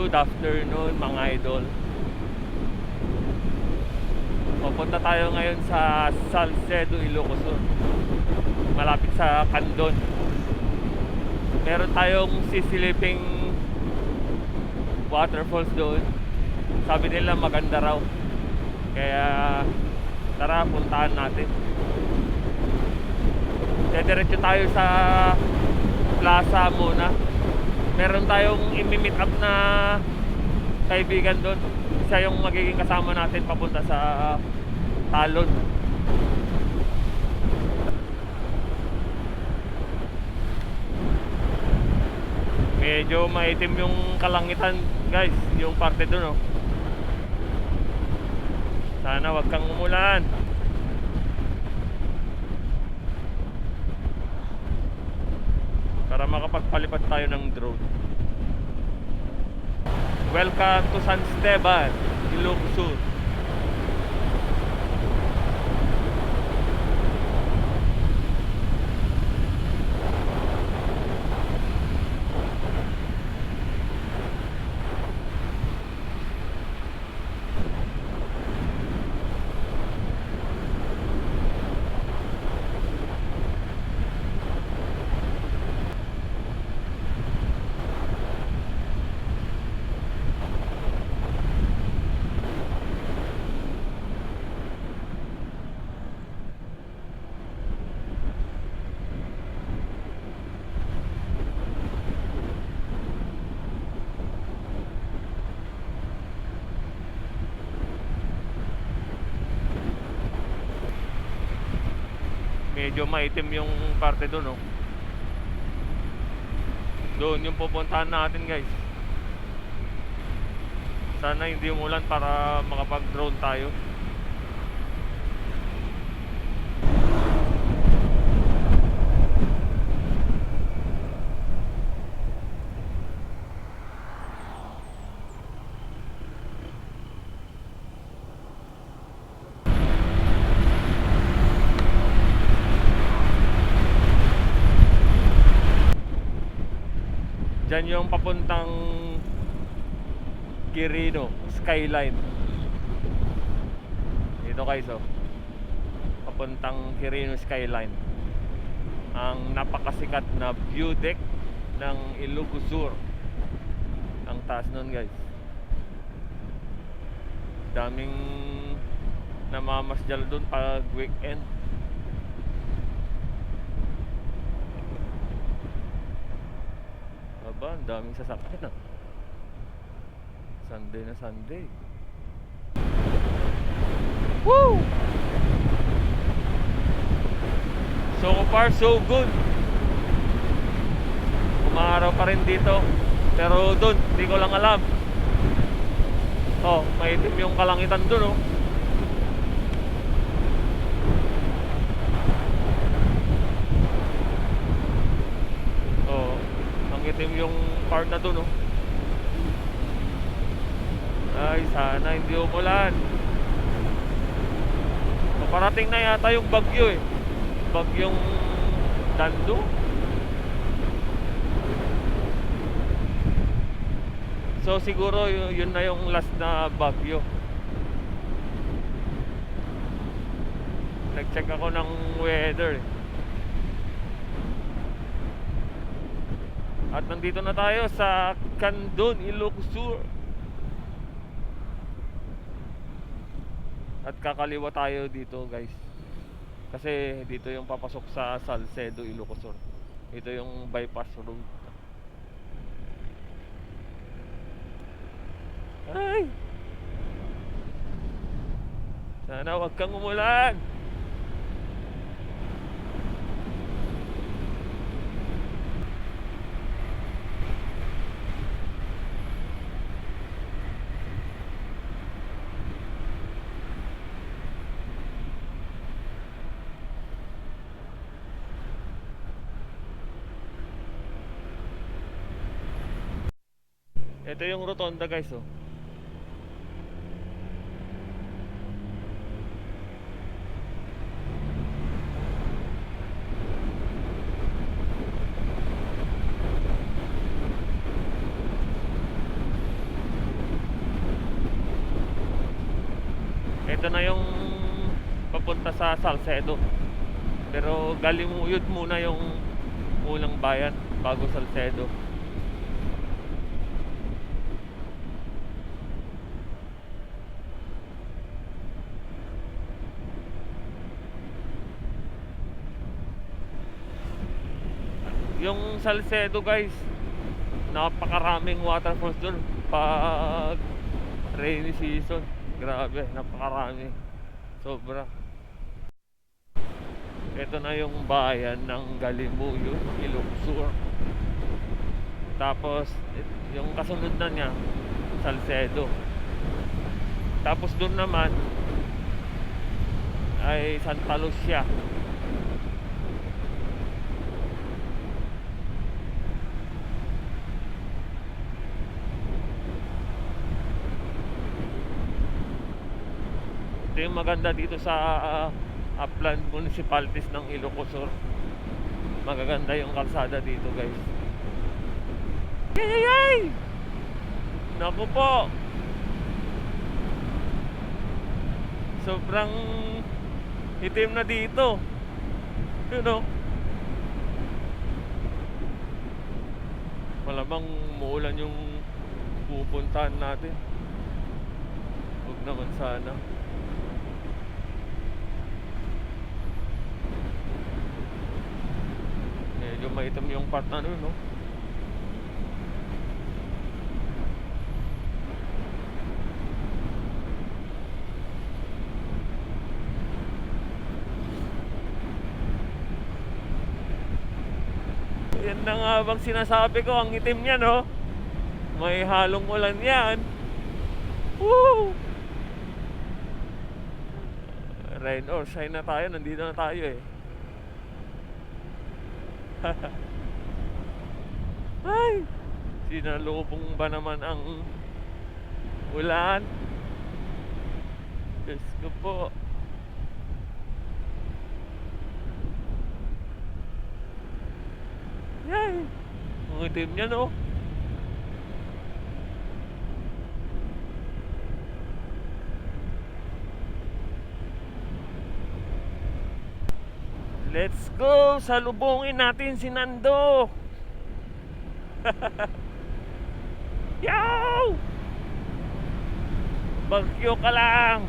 Good afternoon mga idol. Pupunta tayo ngayon sa Salcedo, Ilocos. Malapit sa Candon. Meron tayong sisiliping waterfalls doon. Sabi nila maganda raw. Kaya tara puntahan natin. Dediretso tayo sa plaza muna. Meron tayong imi-meet up na kaibigan doon. Siya yung magiging kasama natin papunta sa Talon. Medyo maitim yung kalangitan, guys, yung parte doon, oh. Sana wag kang umulan. Para makapagpalipad tayo ng drone. Welcome to San Esteban, Ilocos Sur. Medyo maitim yung parte doon, oh. Doon yung pupuntahan natin, guys. Sana hindi umulan para makapag-drone tayo. Diyan yung papuntang Quirino Skyline. Dito guys oh. Papuntang Quirino Skyline. Ang napakasikat na view deck ng Ilocos Sur. Ang taas nun guys. Daming namamasdal doon pag weekend. Aba, ang daming sasakyan ah. Sunday na Sunday. Woo! So far, so good. Umaraw pa rin dito. Pero doon, hindi ko lang alam. Oh, maitim yung kalangitan doon oh. Ang itim yung part na doon oh. Ay, sana hindi umulan. Paparating na yata yung bagyo eh. Bagyong Dando. So siguro yun na yung last na bagyo. Nag-check ako ng weather eh. At nandito na tayo sa Candon, Ilocos Sur. At kakaliwa tayo dito, guys. Kasi dito yung papasok sa Salcedo, Ilocos Sur. Ito yung bypass road. Ay! Sana wag kang umulan. Ito yung rotonda guys oh. Ito na yung papunta sa Salcedo. Pero galing mo uyod muna yung unang bayan bago Salcedo. Yung Salcedo guys, napakaraming waterfalls doon pag rainy season. Grabe, napakarami. Sobra. Ito na yung bayan ng Galimuyod, Ilugsur. Tapos, yung kasunod na niya, Salcedo. Tapos doon naman, ay Santa Lucia. Yung maganda dito sa uh, Upland Municipalities ng Ilocos Sur. Magaganda yung kalsada dito, guys. Yay, yay, yay! Naku po! Sobrang itim na dito. You know? Malamang muulan yung pupuntahan natin. Huwag naman sana. Medyo maitim yung part na ano, no? Yan na nga bang sinasabi ko, ang itim niya, no? May halong ulan yan. Woo! Rain or shine na tayo, nandito na tayo eh. Ay! Sinalubong ba naman ang ulan? Diyos ko po. Yay! Ang itim niya, no? Let's go! Salubungin natin si Nando! Yow! Bagyo ka lang!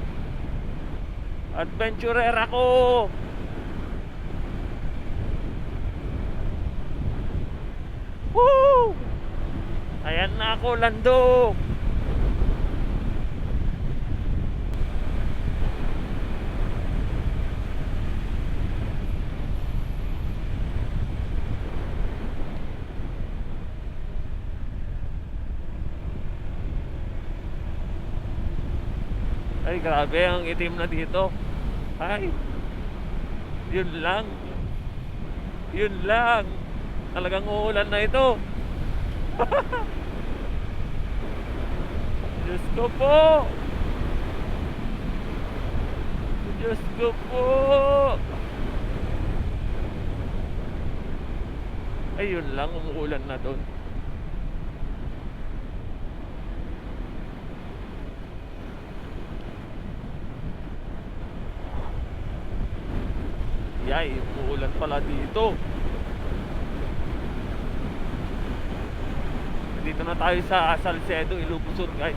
Adventurer ako! Woo! Ayan na ako, Lando! Ay, grabe ang itim na dito. Ay, yun lang. Yun lang. Talagang uulan na ito. Diyos ko po. Diyos ko po. Ay, yun lang. Umuulan na doon. Yay, umuulan pala dito. Dito na tayo sa Salcedo, Ilocos Sur, guys.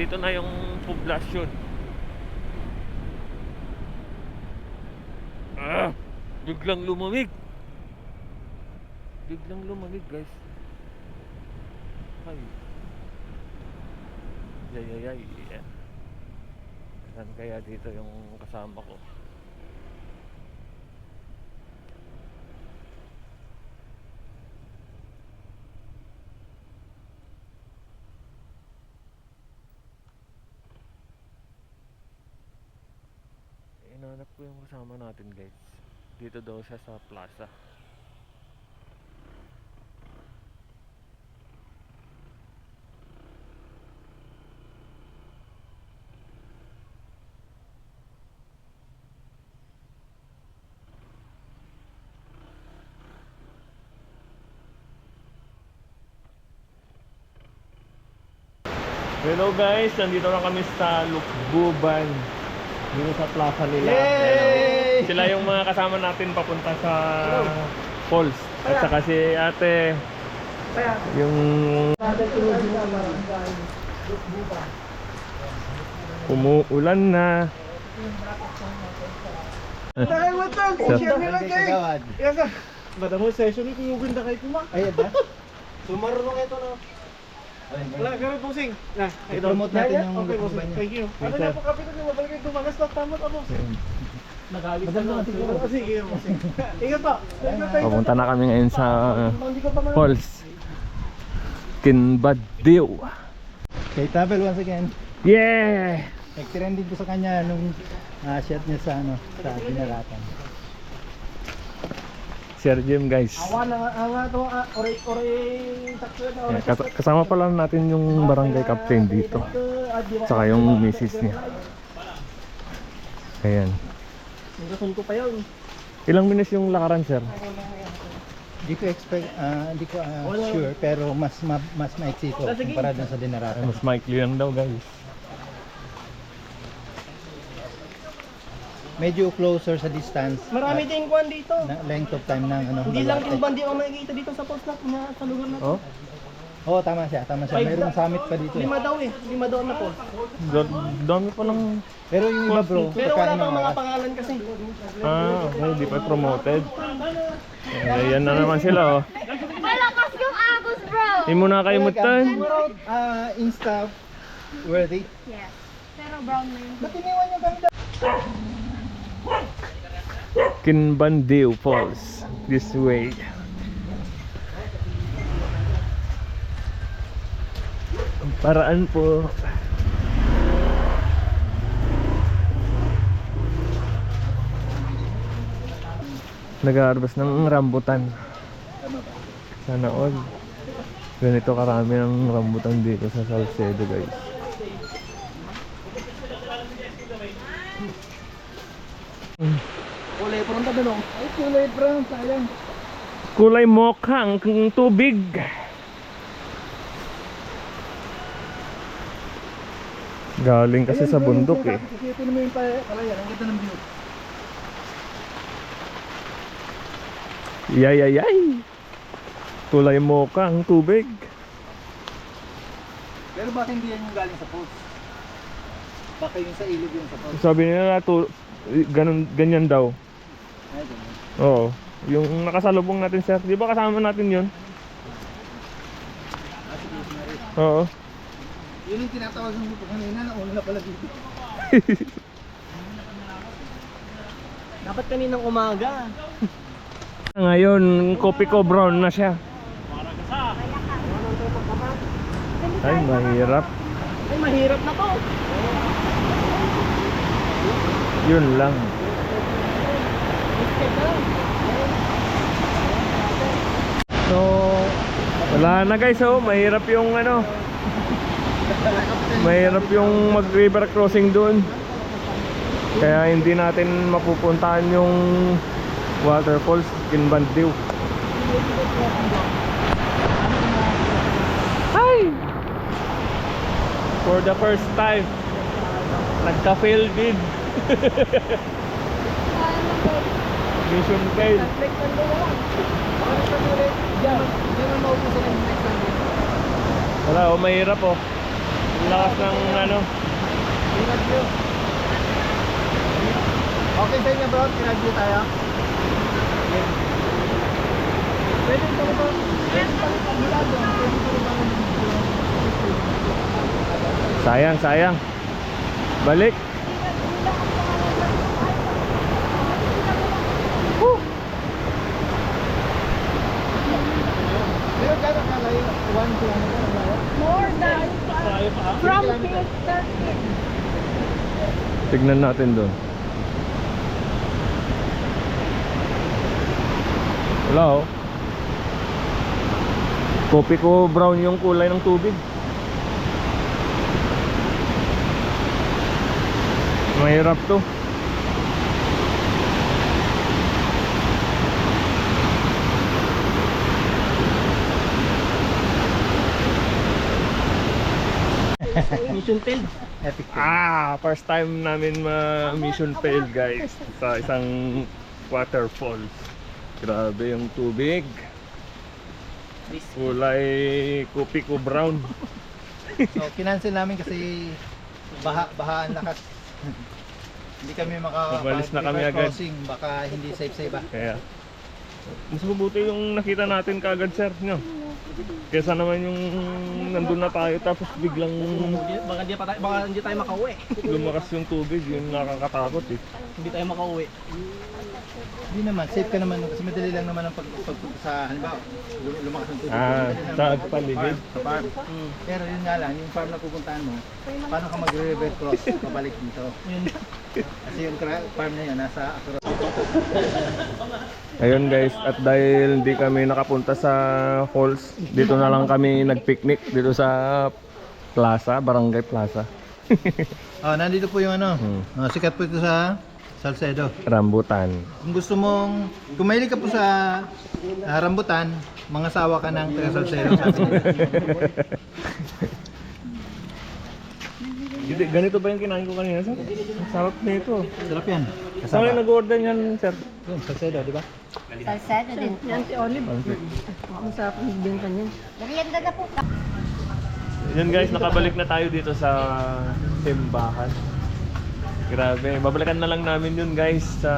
Dito na yung poblasyon. Ah, biglang lumamig. Biglang lumamig, guys. Ay. Yay, yay, yay. Yeah. Saan kaya dito yung kasama ko? po yung kasama natin guys. Dito daw siya sa plaza. Hello guys, nandito na kami sa Lukbuban. Dito sa plaza nila. Yay! Sila yung mga kasama natin papunta sa falls. At saka si ate, yung umuulan na. Takay mo to! Sir. Share nila kay! Ka! Bata mo session ni kumuganda kay kuma. Ayan ba? Sumarunong ito na. Wala, ganun po sing. Na. I-promote natin yung Okay, po, sing. Thank you. Ano na po kapitan niyo? Mabalik kayo tumagas na tamot ako. Naman siguro. Oh, Sige, po, sing. Ingat tayo. Papunta na kami ngayon sa uh, falls. Kinbadiw. Kay Tabel once again. Yeah! Nag-trending ko sa kanya nung ah, shot niya sa ano, sa dinaratan. Sir Jim guys. Awa na, awa to, ah, ore. Eh, kas- kasama pala natin yung barangay captain dito. Saka yung misis niya. Ayan. Gusto ko pa yun. Ilang minutes yung lakaran, sir? Hindi ko expect, ah, hindi ko ah, sure pero mas ma, mas maiksi ito Ah, kumpara dun sa dinaratan. mas maikli lang daw, guys. Medyo closer sa distance. Marami din kwan dito. na length of time ng ano. Hindi lang yung bandi ang makikita dito sa post na, na sa lugar na. Oh? Oo, tama siya, tama siya. Mayroong summit pa dito. eh. Lima daw eh. Lima daw na. Da- dami pa ng... Pero yung iba bro, Pero wala pang mga pangalan kasi. Ah, okay. Di pa promoted. Ayan na naman sila, oh. Malakas yung agos, bro! Hindi mo na kayo mutan. ah, Insta worthy. Yes. Pero brown na yun. Ba't iniwan yung ganda? Kinbandiw Falls. This way. Ang paraan po. Nag-harvest ng rambutan. Sana all. Ganito karami ng rambutan dito sa Salcedo guys. Kulay po ng tabi Ay, kulay brown, sayang. Kulay mokha ang tubig. Galing kasi sa bundok eh. Isipin mo yung pa- palayan, ang ganda ng view. Yay, yay, yay. Kulay mokha ang tubig. Pero bakit hindi yan yung galing sa post? Baka yung sa ilog yung sa post. Sabi nila to, ganun, ganyan daw. Oo. Yung nakasalubong natin sir, di ba kasama natin yun? Oo. Yun yung tinatawag ng grupo kanina, nauna na pala dito. Dapat kaninang umaga. Ngayon, kopi ko brown na siya. Ay, mahirap. Ay, mahirap na to. Yun lang. So, wala na guys oh, mahirap yung ano. Mahirap yung mag river crossing doon. Kaya hindi natin mapupuntahan yung waterfalls Kinbandiw. Hi! For the first time, nagka-fail din. Mission fail. Next time lang. Para sa ang maupusan ng next time. Wala, oh, mahirap oh. Ang lakas ng ano. Ingat nyo. Okay sa inyo bro, kinagyo tayo. Pwede ito ba Sayang, sayang. Balik. One kilometer ang layo? More than from here, Tignan natin doon. Wala oh. Kopi ko brown yung kulay ng tubig. Mahirap to. Mission failed. Epic fail. Ah, first time namin ma-mission failed guys sa isang waterfalls. Grabe yung tubig. Kulay kopi ko brown. So, kinancel namin kasi baha, baha ang lakas. hindi kami maka Umalis na kami agad. crossing, baka hindi safe-safe ba? Kaya mas mabuti yung nakita natin kaagad sir nyo. Kesa naman yung nandun na tayo tapos biglang Baka hindi, pa tayo, baka hindi tayo makauwi. lumakas yung tubig, yun nakakatakot eh. Hindi tayo makauwi. Hindi naman, safe ka naman kasi madali lang naman ang pag, pagpunta sa halimbawa, lum- lumakas ang tubig. Ah, madali lang sa naman paligid. Sa farm. Pero yun nga lang, yung farm na pupuntahan mo, paano ka mag-river cross pabalik dito? Kasi yung cra- farm na yun, nasa across. Ayun guys, at dahil hindi kami nakapunta sa falls, dito na lang kami nagpicnic dito sa plaza, Barangay Plaza. Oh, nandito po yung ano, Hmm. oh, sikat po ito sa Salcedo. Rambutan. Kung gusto mong, kung mahilig ka po sa ah, rambutan, mga sawa ka ng taga Salcedo. Hindi, ganito ba yung kinain ko kanina sir? Ang sarap nito. Sarap yan. Saan kayo nag-order yan sir? Yun, Salcedo, di ba? Salsado din. Yan si Olive. Ang sarap ng binta niyan. Merienda na po. Yun guys, nakabalik na tayo dito sa simbahan. Grabe, babalikan na lang namin yun guys sa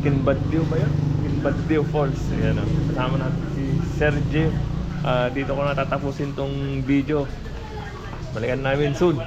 Kinbadyo ba yun? Kinbadyo Falls. Ayan o. Kasama natin si Sergio. Ah, dito ko natatapusin tong video. Balikan namin soon.